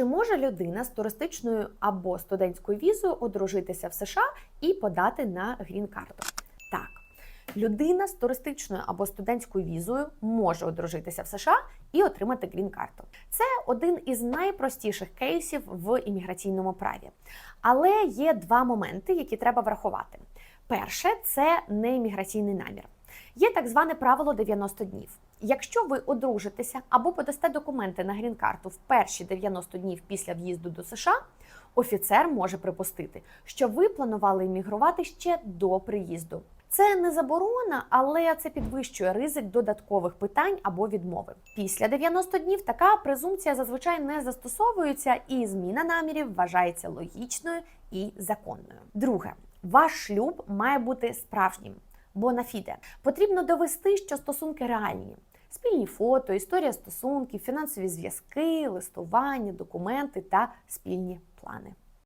Чи може людина з туристичною або студентською візою одружитися в США і подати на грін-карту? Так. Людина з туристичною або студентською візою може одружитися в США і отримати грін-карту. Це один із найпростіших кейсів в імміграційному праві. Але є два моменти, які треба врахувати. Перше це не імміграційний намір. Є так зване правило 90 днів. Якщо ви одружитеся або подасте документи на грін-карту в перші 90 днів після в'їзду до США, офіцер може припустити, що ви планували іммігрувати ще до приїзду. Це не заборона, але це підвищує ризик додаткових питань або відмови. Після 90 днів така презумпція зазвичай не застосовується, і зміна намірів вважається логічною і законною. Друге, ваш шлюб має бути справжнім. Бонафіде потрібно довести, що стосунки реальні. Спільні фото, історія стосунків, фінансові зв'язки, листування, документи та спільні плани.